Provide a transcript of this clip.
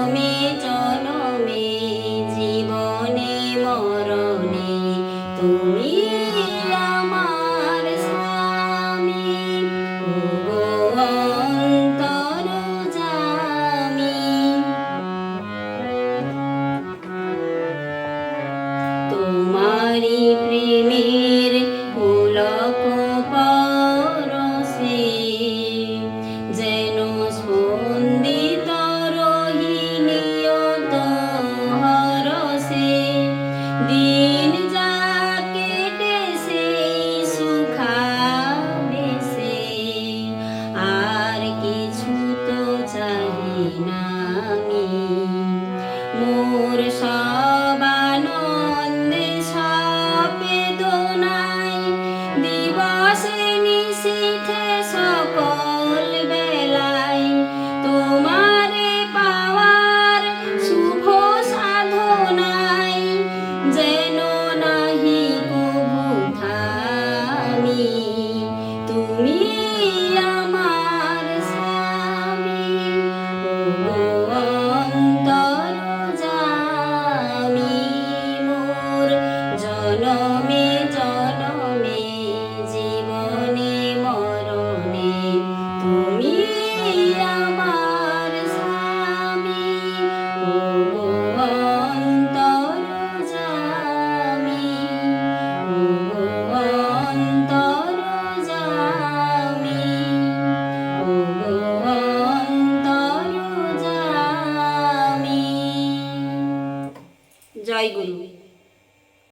জনমে জনমে জীবনে মরণে তুমি আমার স্বামী। অন্তর জামি। তোমারি প্রেমী Krishna. জয় গুরু।